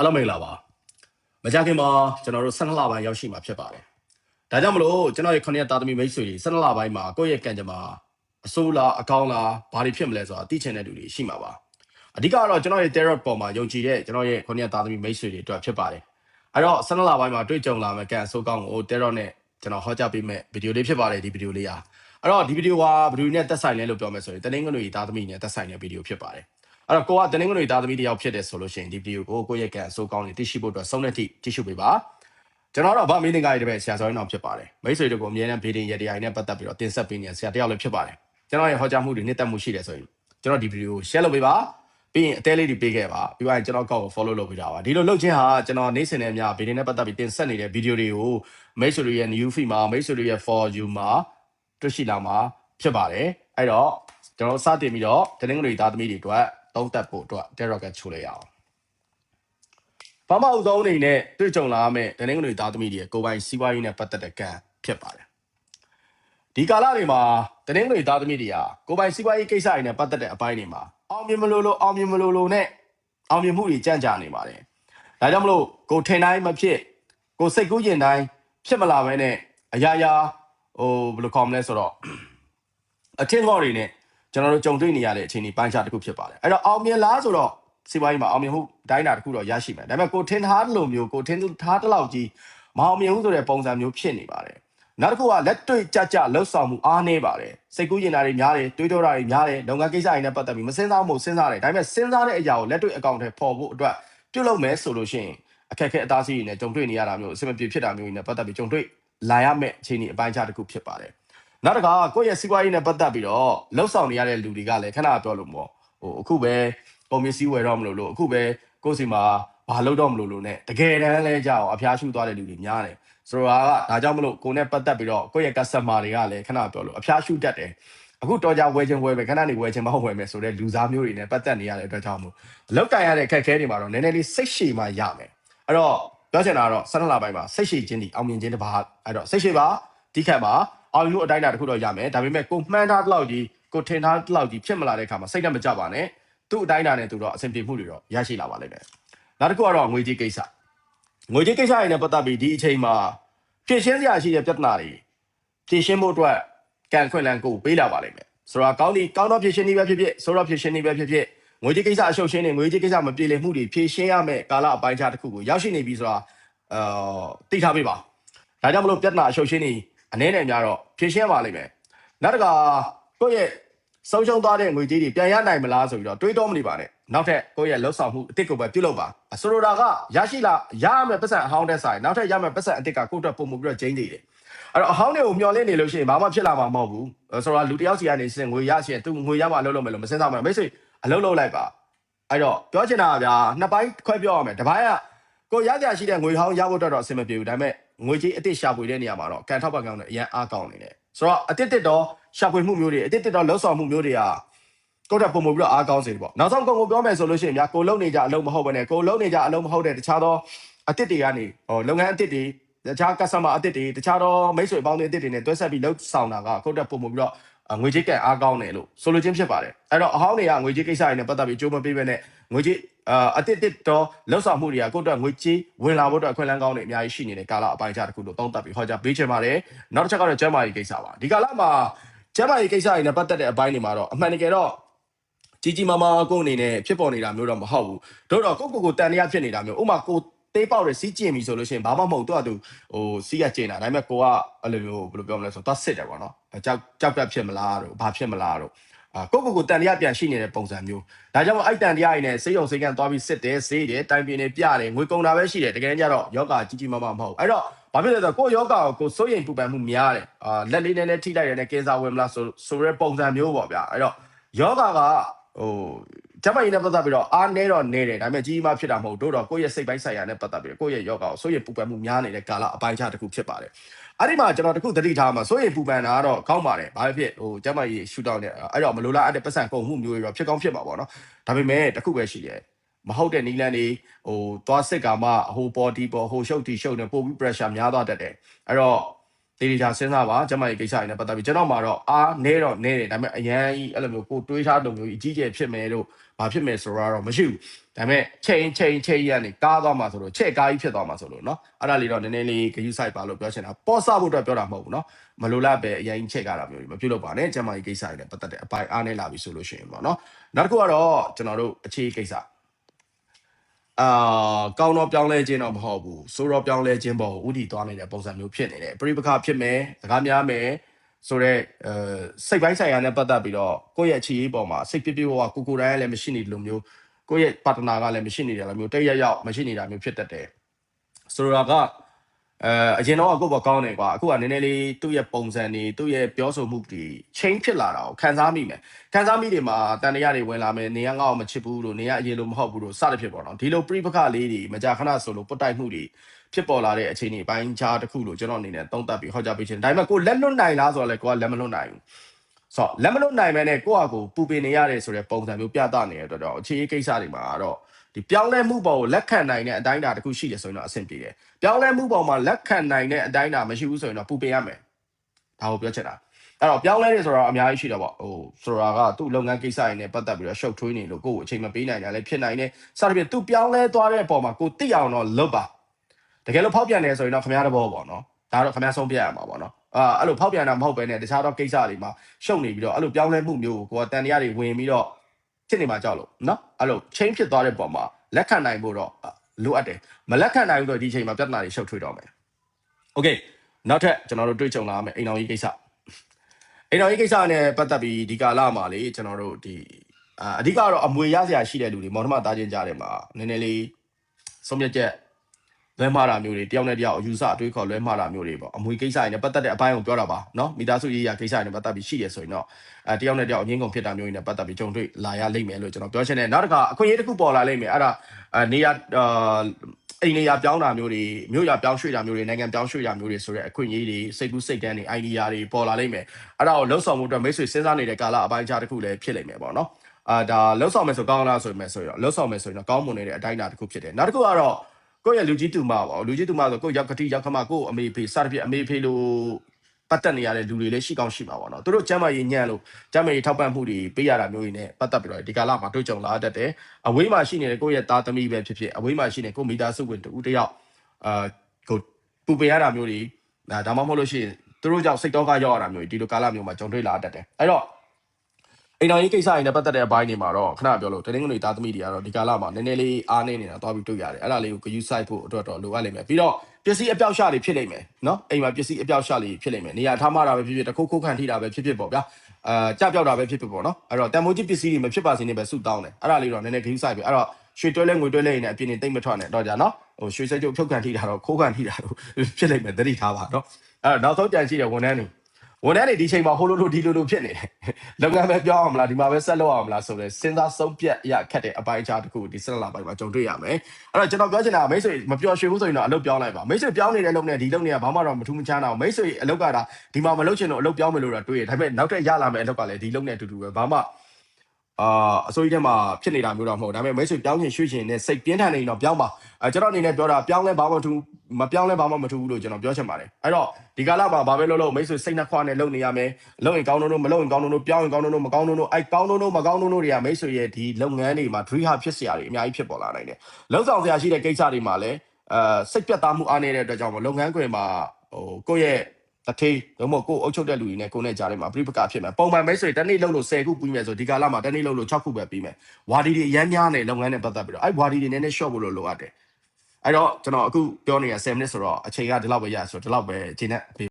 အားလုံးမင်္ဂလာပါမကြခင်မှာကျွန်တော်တို့12လပိုင်းရောက်ရှိမှာဖြစ်ပါတယ်ဒါကြောင့်မလို့ကျွန်တော်ရဲ့ခொနည်းသားသမီးမိတ်ဆွေတွေ12လပိုင်းမှာကိုယ့်ရဲ့ကံကြမ္မာအဆိုးလားအကောင်းလားဘာတွေဖြစ်မလဲဆိုတာသိချင်တဲ့လူတွေရှိမှာပါအဓိကတော့ကျွန်တော်ရဲ့ tarot ပေါ်မှာယုံကြည်တဲ့ကျွန်တော်ရဲ့ခொနည်းသားသမီးမိတ်ဆွေတွေအတွက်ဖြစ်ပါတယ်အဲ့တော့12လပိုင်းမှာတွေ့ကြုံလာမယ့်ကံအဆိုးကောင်းကို tarot နဲ့ကျွန်တော်ဟောကြားပေးမယ့်ဗီဒီယိုလေးဖြစ်ပါတယ်ဒီဗီဒီယိုလေးอ่ะအဲ့တော့ဒီဗီဒီယိုကဘယ်သူနဲ့သက်ဆိုင်လဲလို့ပြောမယ်ဆိုရင်တနင်္ဂနွေသားသမီးနဲ့သက်ဆိုင်တဲ့ဗီဒီယိုဖြစ်ပါတယ် အဲ့တော့ကိုကတနင်္ဂနွေသားသမီးတယောက်ဖြစ်တယ်ဆိုလို့ရှိရင်ဒီဗီဒီယိုကိုကိုယ့်ရဲ့ကံအဆိုးကောင်းတွေသိရှိဖို့အတွက်ဆုံးတဲ့ထိကြည့်ရှုပေးပါကျွန်တော်တော့ဗာမင်းတင်ကားရတဲ့ဆရာစောရင်းအောင်ဖြစ်ပါတယ်မိတ်ဆွေတို့ကိုအမြဲတမ်းဗီဒီယိုရတရားနဲ့ပတ်သက်ပြီးတော့တင်ဆက်ပေးနေတဲ့ဆရာတယောက်လည်းဖြစ်ပါတယ်ကျွန်တော်ရဲ့ဟောကြားမှုတွေနှစ်သက်မှုရှိတယ်ဆိုရင်ကျွန်တော်ဒီဗီဒီယိုကို share လုပ်ပေးပါပြီးရင်အသေးလေးတွေပေးခဲ့ပါပြီးတော့ကျွန်တော်ကောက်ကို follow လုပ်ပေးတာပါဒီလိုလုပ်ခြင်းဟာကျွန်တော်နေ့စဉ်နဲ့အများဗီဒီယိုနဲ့ပတ်သက်ပြီးတင်ဆက်နေတဲ့ဗီဒီယိုတွေကိုမိတ်ဆွေတွေရဲ့ new feed မှာမိတ်ဆွေတွေရဲ့ for you မှာတွေ့ရှိလာမှာဖြစ်ပါတယ်အဲ့တော့ကျွန်တော်စတင်ပြီးတော့တနင်္ဂနွေသားသမီးတွေအတွက် သုံးသက်ဖို့အတွက် Derek ကချိုးလိုက်ရအောင်ဘာမှအုပ်ဆုံးအနေနဲ့တွေ့ကြုံလာမယ့်တနင်္ဂနွေသားသမီးတွေရဲ့ကိုယ်ပိုင်စီးပွားရေးနဲ့ပတ်သက်တဲ့ကံဖြစ်ပါတယ်ဒီကာလတွေမှာတနင်္ဂနွေသားသမီးတွေကကိုယ်ပိုင်စီးပွားရေးကိစ္စတွေနဲ့ပတ်သက်တဲ့အပိုင်းတွေမှာအောင်မြင်မလို့လို့အောင်မြင်မလို့လို့နဲ့အောင်မြင်မှုတွေကြံ့ကြာနေပါတယ်ဒါကြောင့်မလို့ကိုထင်တိုင်းမဖြစ်ကိုစိတ်ကူးကျင်တိုင်းဖြစ်မလာဘဲနဲ့အရာရာဟိုဘယ်လိုခေါ်မလဲဆိုတော့အထင်ကောတွေနဲ့ ကျွန်တော်တို့ကြုံတွေ့နေရတဲ့အခြေအနေပိုင်းခြားတစ်ခုဖြစ်ပါတယ်အဲ့တော့အောင်မြင်လားဆိုတော့စီးပွားရေးမှာအောင်မြင်မှုတိုင်းတာတစ်ခုတော့ရရှိမယ်ဒါပေမဲ့ကိုထင်ထားတဲ့လိုမျိုးကိုထင်ထားတဲ့လောက်ကြီးမအောင်မြင်ဘူးဆိုတဲ့ပုံစံမျိုးဖြစ်နေပါတယ်နောက်တစ်ခုကလက်တွေ့ကြကြလှုပ်ဆောင်မှုအားနည်းပါတယ်စိတ်ကူးရင်တာတွေများတယ်တွေးတောတာတွေများတယ်လုပ်ငန်းကိစ္စတွေနဲ့ပတ်သက်ပြီးမစင်စားမှုစဉ်းစားတယ်ဒါပေမဲ့စဉ်းစားတဲ့အရာကိုလက်တွေ့အကောင့်ထဲပေါ်ဖို့အတွက်ပြုလုပ်မယ်ဆိုလို့ရှိရင်အခက်အခဲအသားစီးတွေနဲ့ကြုံတွေ့နေရတာမျိုးအဆင်မပြေဖြစ်တာမျိုးတွေနဲ့ပတ်သက်ပြီးကြုံတွေ့လာရမယ့်အခြေအနေအပိုင်းခြားတစ်ခုဖြစ်ပါတယ် နောက်တစ်ခါကိုယ့်ရဲ့စီးပွားရေးနဲ့ပတ်သက်ပြီးတော့လှုပ်ဆောင်နေရတဲ့လူတွေကလည်းခဏပြောလို့ပေါ့ဟိုအခုပဲပုံမြစည်းဝယ်တော့မလို့လို့အခုပဲကိုယ့်စီမှာဘာလုပ်တော့မလို့လို့ ਨੇ တကယ်တမ်းလဲကြောက်အဖျားရှူသွားတဲ့လူတွေများတယ်ဆိုတော့ကဒါကြောင့်မလို့ကိုယ်နဲ့ပတ်သက်ပြီးတော့ကိုယ့်ရဲ့ customer တွေကလည်းခဏပြောလို့အဖျားရှူတတ်တယ်အခုတော်ကြဝယ်ခြင်းဝယ်မယ်ခဏနေဝယ်ခြင်းမဟုတ်ဝယ်မယ်ဆိုတဲ့လူစားမျိုးတွေနဲ့ပတ်သက်နေရတဲ့အတွက်ကြောင့်မို့အလောက်ကန်ရတဲ့အခက်အခဲတွေမှာတော့နည်းနည်းလေးစိတ်ရှည်မှရမယ်အဲ့တော့ပြောချင်တာကတော့ဆန္ဒလာပိုင်းမှာစိတ်ရှည်ခြင်းဒီအောင်မြင်ခြင်းတစ်ပါးအဲ့တော့စိတ်ရှည်ပါဒီခက်ပါ အောင်ယူအတိုင်းအတာတစ်ခုတော့ရမယ်ဒါပေမဲ့ကိုမှန်းထားတဲ့လောက်ကြီးကိုထင်ထားတဲ့လောက်ကြီးဖြစ်မလာတဲ့အခါမှာစိတ်နဲ့မကြပါနဲ့သူ့အတိုင်းအတာနဲ့သူတော့အဆင်ပြေမှုတွေတော့ရရှိလာပါလိမ့်မယ်နောက်တစ်ခုကတော့ငွေကြေးကိစ္စငွေကြေးကိစ္စတွေနဲ့ပတ်သက်ပြီးဒီအချိန်မှာဖြည့်ရှင်းစရာရှိတဲ့ပြဿနာတွေဖြည့်ရှင်းဖို့အတွက်ကံခွင့်လန်းကိုပေးလာပါလိမ့်မယ်ဆိုတော့ကောင်းဒီကောင်းတော့ဖြည့်ရှင်းနေပဲဖြစ်ဖြစ်ဆိုတော့ဖြည့်ရှင်းနေပဲဖြစ်ဖြစ်ငွေကြေးကိစ္စအရှုပ်ရှင်းနေငွေကြေးကိစ္စမပြေလည်မှုတွေဖြည့်ရှင်းရမယ့်ကာလအပိုင်းခြားတစ်ခုကိုရောက်ရှိနေပြီဆိုတာအာသိထားပေးပါဒါကြောင့်မလို့ပြဿနာအရှုပ်ရှင်းနေ အနည်းနဲ့များတော့ဖြည့်ရှင်းပါလိမ့်မယ်နောက်တစ်ခါကိုယ့်ရဲ့ဆုံးရှုံးသွားတဲ့ငွေကြေးတွေပြန်ရနိုင်မလားဆိုပြီးတော့တွေးတောမနေပါနဲ့နောက်ထပ်ကိုယ့်ရဲ့လှုပ်ဆောင်မှုအစ်စ်ကိုပဲပြုလုပ်ပါဆိုလိုတာကရရှိလာရရမယ့်ပတ်စံအဟောင်းတဲ့ဆိုင်နောက်ထပ်ရမယ့်ပတ်စံအစ်စ်ကကိုယ့်အတွက်ပုံမှုပြီးတော့ကျင်းနေတယ်အဲ့တော့အဟောင်းတွေကိုမျောလင့်နေလို့ရှိရင်ဘာမှဖြစ်လာမှာမဟုတ်ဘူးအဲ့ဆိုတော့လူတစ်ယောက်စီကနေစင်ငွေရရှိရင်သူငွေရမှအလုပ်လုပ်မယ်လို့မစင်စားမှာမိတ်ဆွေအလုပ်လုပ်လိုက်ပါအဲ့တော့ပြောချင်တာကဗျာနှစ်ပိုင်းခွဲပြောရမယ်တစ်ပိုင်းကကိုရကြရှိတဲ့ငွေဟောင်းရဖို့အတွက်တော့အဆင်မပြေဘူးဒါပေမဲ့ ငွေကြီးအစ်စ်ရှာဖွေတဲ့နေရာမှာတော့ကန်ထောက်ပတ်ကောင်းနဲ့အရန်အားကောင်းနေတယ်ဆိုတော့အစ်စ်တစ်တော့ရှာဖွေမှုမျိုးတွေအစ်စ်တစ်တော့လှုပ်ဆောင်မှုမျိုးတွေကကိုယ့်တက်ပုံမှုပြီးတော့အားကောင်းစေတယ်ပေါ့နောက်ဆုံးကိုကိုပြောမယ်ဆိုလို့ရှိရင်ဗျာကိုလုံနေကြအလုံးမဟုတ်ဘဲနဲ့ကိုလုံနေကြအလုံးမဟုတ်တဲ့တခြားသောအစ်စ်တွေကနေဟိုလုပ်ငန်းအစ်စ်တွေတခြား customer အစ်စ်တွေတခြားသောမိတ်ဆွေပေါင်းတဲ့အစ်စ်တွေနဲ့တွဲဆက်ပြီးလှုပ်ဆောင်တာကကိုယ့်တက်ပုံမှုပြီးတော့ငွေကြေးကံအားကောင်းတယ်လို့ဆိုလိုချင်းဖြစ်ပါတယ်အဲ့တော့အဟောင်းတွေကငွေကြေးကိစ္စတွေနဲ့ပတ်သက်ပြီးကြိုးမပေးဘဲနဲ့ငွေကြေး အာအတစ်တစ်တော့လှုပ်ဆောင်မှုတွေကကိုယ့်အတွက်ငွေကြေးဝင်လာဖို့အတွက်အခွင့်အလမ်းကောင်းတွေအများကြီးရှိနေတဲ့ကာလအပိုင်းခြားတစ်ခုလို့သုံးသပ်ပြီးဟောကြားပေးချင်ပါတယ်နောက်တစ်ချက်ကတော့ကျန်းမာရေးကိစ္စပါဒီကာလမှာကျန်းမာရေးကိစ္စတွေနဲ့ပတ်သက်တဲ့အပိုင်းတွေမှာတော့အမှန်တကယ်တော့ကြီးကြီးမားမားကိုယ်အနေနဲ့ဖြစ်ပေါ်နေတာမျိုးတော့မဟုတ်ဘူးတို့တော့ကိုယ့်ကိုယ်ကိုတန်တရားဖြစ်နေတာမျိုးဥပမာကိုတေးပေါက်ရစီးကျင်ပြီဆိုလို့ရှိရင်ဘာမှမဟုတ်သူကသူဟိုစီးရကျင်တာဒါပေမဲ့ကိုကအဲ့လိုမျိုးဘယ်လိုပြောမလဲဆိုတော့သွားစစ်တယ်ပေါ့နော်ကြောက်ကြောက်တက်ဖြစ်မလားတို့ဘာဖြစ်မလားတို့အာ ကိုကိုကိုတန်တရားပြန်ရှိနေတဲ့ပုံစံမျိုးဒါကြောင့်မို့အဲ့တန်တရားတွေနဲ့စေးရုံစေးကန်သွားပြီးစစ်တယ်စေးတယ်တိုင်ပင်တွေပြတယ်ငွေကုန်တာပဲရှိတယ်တကယ်ကြတော့ယောဂကြီးကြီးမားမားမဟုတ်အဲ့တော့ဘာဖြစ်လဲဆိုတော့ကိုယောဂကိုကိုစိုးရိမ်ပူပန်မှုများတယ်အာလက်လေးနဲ့နဲ့ထိလိုက်တယ်နဲ့ကင်းစားဝင်မလားဆိုဆိုရဲပုံစံမျိုးပေါ့ဗျာအဲ့တော့ယောဂကဟို ကျမကြီးနဲ့ပတ်သက်ပြီးတော့အားနေတော့နေတယ်ဒါပေမဲ့ကြီးကြီးမားဖြစ်တာမဟုတ်တို့တော့ကိုယ့်ရဲ့စိတ်ပိုင်းဆိုင်ရာနဲ့ပတ်သက်ပြီးကိုယ့်ရဲ့ယောဂကိုစိုးရိမ်ပူပန်မှုများနေတဲ့ကာလအပိုင်းခြားတစ်ခုဖြစ်ပါတယ်အဲ့ဒီမှာကျွန်တော်တခုသတိထားမှာစိုးရိမ်ပူပန်တာကတော့ကောင်းပါတယ်ဘာဖြစ်ဟိုကျမကြီးရှူတောင်းနေအဲ့တော့မလိုလားအဲ့တဲ့ပတ်စံကုန်မှုမျိုးတွေတော့ဖြစ်ကောင်းဖြစ်မှာပေါ့နော်ဒါပေမဲ့တခုပဲရှိတယ်မဟုတ်တဲ့နီလန်တွေဟိုသွားစစ်ကမှဟိုပေါ်ဒီပေါ်ဟိုရှုပ်တီရှုပ်နေပို့ပြီး pressure များသွားတတ်တယ်အဲ့တော့တေးချာစဉ်းစားပါကျမရဲ့ကိစ္စတွေနဲ့ပတ်သက်ပြီးကျွန်တော်မှာတော့အားနဲတော့နဲတယ်ဒါပေမဲ့အရန်ကြီးအဲ့လိုမျိုးကိုတွေးထားလိုမျိုးကြီးအကြီးကျယ်ဖြစ်မယ်လို့ ဘာဖြစ်မယ်ဆိုတော့မရှိဘူးဒါပေမဲ့ချိန်ချိန်ချိန်ရနေကားသွားမှာဆိုလို့ချက်ကားကြီးဖြစ်သွားမှာဆိုလို့เนาะအဲ့ဒါလေးတော့နည်းနည်းလေးဂယူဆိုင်ပါလို့ပြောချင်တာပေါ့ဆဖို့အတွက်ပြောတာမဟုတ်ဘူးเนาะမလိုလားပဲအရင်ချက်ကားတာမျိုးတွေမပြုတ်လို့ပါနဲ့ကျမကြီးကိစ္စတွေနဲ့ပတ်သက်တဲ့အပိုင်းအားနေလာပြီဆိုလို့ရှိရင်ပေါ့เนาะနောက်တစ်ခုကတော့ကျွန်တော်တို့အခြေကိစ္စ အာကောင်းတော့ပြောင်းလဲခြင်းတော့မဟုတ်ဘူးဆိုတော့ပြောင်းလဲခြင်းပေါ်ကိုဥတီသွားနေတဲ့ပုံစံမျိုးဖြစ်နေတယ်ပြိပခဖြစ်မယ်စကားများမယ် ဆိုတော့အဲစိတ်ပိုင်းဆိုင်ရာနဲ့ပတ်သက်ပြီးတော့ကိုယ့်ရဲ့အခြေရေးပေါ်မှာစိတ်ပြပြဝဝကိုကိုယ်တိုင်ကလည်းမရှိနေတယ်လို့မျိုးကိုယ့်ရဲ့ပါတနာကလည်းမရှိနေတယ်လို့မျိုးတိတ်ရရောက်မရှိနေတာမျိုးဖြစ်တတ်တယ်ဆိုတော့ကအဲအရင်တော့ကိုယ့်ဘောကောင်းတယ်ကွာအခုကနည်းနည်းလေးသူ့ရဲ့ပုံစံတွေသူ့ရဲ့ပြောဆိုမှုတွေ change ဖြစ်လာတာကိုခံစားမိမယ်ခံစားမိတွေမှာတန်တရားတွေဝင်လာမယ်နေရငါ့ကိုမချစ်ဘူးလို့နေရအရင်လိုမဟုတ်ဘူးလို့စသဖြင့်ပေါ့နော်ဒီလိုပြိပခလေးတွေမကြာခဏဆိုလို့ပုတ်တိုက်မှုတွေ ဖြစ်ပေါ်လာတဲ့အခြေအနေပိုင်းခြားတစ်ခုလို့ကျွန်တော်အနေနဲ့သုံးသပ်ပြီးဟောကြားပေးခြင်းဒါပေမဲ့ကိုလက်လွတ်နိုင်လားဆိုတော့လေကိုကလက်မလွတ်နိုင်ဘူးဆိုတော့လက်မလွတ်နိုင်မဲနဲ့ကိုယ့်အကိုပူပင်နေရတယ်ဆိုတဲ့ပုံစံမျိုးပြသနေတဲ့အတွက်တော့အခြေအကိစ္စတွေမှာတော့ဒီပြောင်းလဲမှုပေါ်ကိုလက်ခံနိုင်တဲ့အတိုင်းအတာတစ်ခုရှိတယ်ဆိုရင်တော့အဆင်ပြေတယ်ပြောင်းလဲမှုပေါ်မှာလက်ခံနိုင်တဲ့အတိုင်းအတာမရှိဘူးဆိုရင်တော့ပူပင်ရမယ်ဒါကိုပြောချင်တာအဲ့တော့ပြောင်းလဲနေဆိုတော့အများကြီးရှိတော့ပေါ့ဟိုဆိုတာကသူ့လုပ်ငန်းကိစ္စတွေနဲ့ပတ်သက်ပြီးတော့ရှုပ်ထွေးနေလို့ကိုယ့်ကိုအချိန်မပေးနိုင်တာလည်းဖြစ်နိုင်တယ်စသဖြင့်သူပြောင်းလဲသွားတဲ့အပေါ်မှာကိုသိအောင်တော့လုပ်ပါ တကယ်လို့ဖောက်ပြန်နေဆိုရင်တော့ခမားတဘောပေါ့နော်ဒါတော့ခမားဆုံးပြရမှာပေါ့နော်အာအဲ့လိုဖောက်ပြန်တာမဟုတ်ပဲねတခြားတော့ကိစ္စတွေမှာရှုပ်နေပြီးတော့အဲ့လိုပြောင်းလဲမှုမျိုးကိုကိုယ်ကတန်တရားတွေဝင်ပြီးတော့ဖြစ်နေမှာကြောက်လို့နော်အဲ့လို change ဖြစ်သွားတဲ့ပုံမှာလက်ခံနိုင်ဖို့တော့လိုအပ်တယ်မလက်ခံနိုင်ဘူးဆိုတော့ဒီအချိန်မှာပြဿနာတွေရှုပ်ထွေးတော့မယ် okay နောက်ထပ်ကျွန်တော်တို့တွေ့ကြုံလာမယ်အိမ်တော်ကြီးကိစ္စအိမ်တော်ကြီးကိစ္စနဲ့ပတ်သက်ပြီးဒီကာလမှာလေကျွန်တော်တို့ဒီအာအဓိကတော့အမွေရစရာရှိတဲ့လူတွေမောင်နှမတားချင်းကြတယ်မှာနည်းနည်းလေးဆုံးဖြတ်ချက် လွဲမှားတာမျိုးတွေတယောက်နဲ့တယောက်အယူဆအတွေးခေါ်လွဲမှားတာမျိုးတွေပေါ့အမွေကိစ္စတွေနဲ့ပတ်သက်တဲ့အပိုင်းကိုပြောတာပါနော်မိသားစုရေးရာကိစ္စတွေနဲ့ပတ်သက်ပြီးရှိရဆိုရင်တော့အဲတယောက်နဲ့တယောက်အငင်းကုန်ဖြစ်တာမျိုးတွေနဲ့ပတ်သက်ပြီးကြုံတွေ့လာရလိမ့်မယ်လို့ကျွန်တော်ပြောချင်တယ်နောက်တစ်ခါအခွင့်အရေးတစ်ခုပေါ်လာလိမ့်မယ်အဲ့ဒါနေရာအိမ်နေရာပြောင်းတာမျိုးတွေမြို့ရာပြောင်းရွှေ့တာမျိုးတွေနိုင်ငံပြောင်းရွှေ့တာမျိုးတွေဆိုတဲ့အခွင့်အရေးတွေစိတ်ကူးစိတ်တန်းတွေ idea တွေပေါ်လာလိမ့်မယ်အဲ့ဒါကိုလှုပ်ဆောင်မှုအတွက်မိတ်ဆွေစဉ်းစားနေတဲ့ကာလအပိုင်းခြားတစ်ခုလည်းဖြစ်လိမ့်မယ်ပေါ့နော်အာဒါလှုပ်ဆောင်မယ်ဆိုကောင်းလားဆိုမယ်ဆိုရင်တော့လှုပ်ဆောင်မယ်ဆိုရင်တော့ကောင်းမွန်နေတဲ့အတိုင်းအတာတစ်ခုဖြစ်တယ်နောက်တစ်ခုကတော့ ကိုယ့်ရဲ့လူကြီးတူမပေါ့လူကြီးတူမဆိုကိုယ့်ရောက်ကတိရောက်ခမကိုယ့်အမေဖေစသဖြင့်အမေဖေလို့ပတ်သက်နေရတဲ့လူတွေလည်းရှိကောင်းရှိမှာပေါ့နော်သူတို့ကျမ်းမာရေးညံ့လို့ကျမ်းမာရေးထောက်ပံ့မှုတွေပေးရတာမျိုးတွေနဲ့ပတ်သက်ပြီးတော့ဒီကာလမှာတွေ့ကြုံလာတတ်တယ်အဝေးမှာရှိနေတဲ့ကိုယ့်ရဲ့သားသမီးပဲဖြစ်ဖြစ်အဝေးမှာရှိနေကိုယ့်မိသားစုဝင်တူတယောက်အာကိုပူပင်ရတာမျိုးတွေဒါဒါမှမဟုတ်လို့ရှိရင်သူတို့ကြောင့်စိတ်တော့ကရောက်ရတာမျိုးတွေဒီလိုကာလမျိုးမှာကြုံတွေ့လာတတ်တယ်အဲ့တော့ အိမ်တော်ကြီးကိစ္စတွေနဲ့ပတ်သက်တဲ့အပိုင်းတွေမှာတော့ခဏပြောလို့တနင်္ဂနွေသားသမီးတွေကတော့ဒီကာလမှာနည်းနည်းလေးအားနေနေတာတွားပြီးတွေ့ရတယ်အဲ့ဒါလေးကိုဂယူဆိုင်ဖို့အတွက်တော့လိုအပ်လိမ့်မယ်ပြီးတော့ပစ္စည်းအပြောက်ရှတွေဖြစ်လိမ့်မယ်နော်အိမ်မှာပစ္စည်းအပြောက်ရှတွေဖြစ်လိမ့်မယ်နေရာထားမှတာပဲဖြစ်ဖြစ်တစ်ခုခုခံထိတာပဲဖြစ်ဖြစ်ပေါ့ဗျာအာကြပြောက်တာပဲဖြစ်ဖြစ်ပေါ့နော်အဲ့တော့တန်မိုးကြီးပစ္စည်းတွေမဖြစ်ပါစေနဲ့ပဲစုတောင်းတယ်အဲ့ဒါလေးတော့နည်းနည်းဂယူဆိုင်ပြီအဲ့တော့ရွှေတွဲလဲငွေတွဲလဲနေအပြင်းနေတိတ်မထွက်နဲ့တော့ကြာနော်ဟိုရွှေစက်ကျုပ်ဖြုတ်ခံထိတာတော့ခိုးခံထိတာတော့ဖြစ်လိမ့်မယ်သတိထားပါနော်အဲ့တော့နောက်ဆုံးကြံရှိတဲ့ဝန်ထမ်းတွေ ဝန်ထမ်းတွေဒီချိန်မှာဟိုလိုလိုဒီလိုလိုဖြစ်နေတယ်လုပ်ငန်းပဲပြောအောင်မလားဒီမှာပဲဆက်လုပ်အောင်မလားဆိုတော့စဉ်းစားဆုံးဖြတ်ရခက်တဲ့အပိုင်းအခြားတစ်ခုဒီဆက်လာပိုင်းမှာကြုံတွေ့ရမယ်အဲ့တော့ကျွန်တော်ပြောချင်တာကမိတ်ဆွေမပျော်ရွှင်ဘူးဆိုရင်တော့အလုပ်ပြောင်းလိုက်ပါမိတ်ဆွေပြောင်းနေတဲ့အလုပ်နဲ့ဒီလုပ်နေတာဘာမှတော့မထူးမခြားတော့မိတ်ဆွေအလုပ်ကဒါဒီမှာမလုပ်ချင်တော့အလုပ်ပြောင်းမယ်လို့တော့တွေးရဒါပေမဲ့နောက်ထပ်ရလာမယ့်အလုပ်ကလည်းဒီလုပ်နေအတူတူပဲဘာမှအာအစိုးရထဲမှာဖြစ်နေတာမျိုးတော့မဟုတ်ဒါပေမဲ့မိတ်ဆွေပြောင်းချင်ရွှေ့ချင်နဲ့စိတ်ပြင်းထန်နေရင်တော့ပြောင်းပါအဲကျွန်တော်အနေနဲ့ပြောတာပြောင်းလဲဘာမှမထူး မပြောင်းလဲဘာမှမထူးဘူးလို့ကျွန်တော်ပြောချင်ပါတယ်အဲ့တော့ဒီကာလမှာဘာပဲလုပ်လို့မိတ်ဆွေစိတ်နှခွနဲ့လုပ်နေရမယ်လုပ်ရင်ကောင်းတော့မလုပ်ရင်ကောင်းတော့ပြောင်းရင်ကောင်းတော့မကောင်းတော့အဲ့ကောင်းတော့မကောင်းတော့တွေကမိတ်ဆွေရဲ့ဒီလုပ်ငန်းတွေမှာ dream ဟာဖြစ်စရာတွေအများကြီးဖြစ်ပေါ်လာနိုင်တယ်လုံဆောင်စရာရှိတဲ့ကိစ္စတွေမှာလည်းအဲစိတ်ပြတ်သားမှုအားနေတဲ့အတွက်ကြောင့်မလုပ်ငန်းခွင်မှာဟိုကိုယ့်ရဲ့တထေးတော့မဟုတ်ကိုယ်အုပ်ချုပ်တဲ့လူတွေနဲ့ကိုယ်နဲ့ကြားထဲမှာပြိပကဖြစ်မယ်ပုံမှန်မိတ်ဆွေတစ်နေ့လုပ်လို့10ခုပြီးမယ်ဆိုဒီကာလမှာတစ်နေ့လုပ်လို့6ခုပဲပြီးမယ်ဝါဒီတွေအများများနေလုပ်ငန်းနဲ့ပတ်သက်ပြီးတော့အဲ့ဝါဒီတွေနည်းနည်း short ဖို့လို့လိုအပ်တယ် အဲ့တော့ကျွန်တော်အခုပြောနေတာ10မိနစ်ဆိုတော့အချိန်ကဒီလောက်ပဲရဆိုတော့ဒီလောက်ပဲအချိန်နဲ့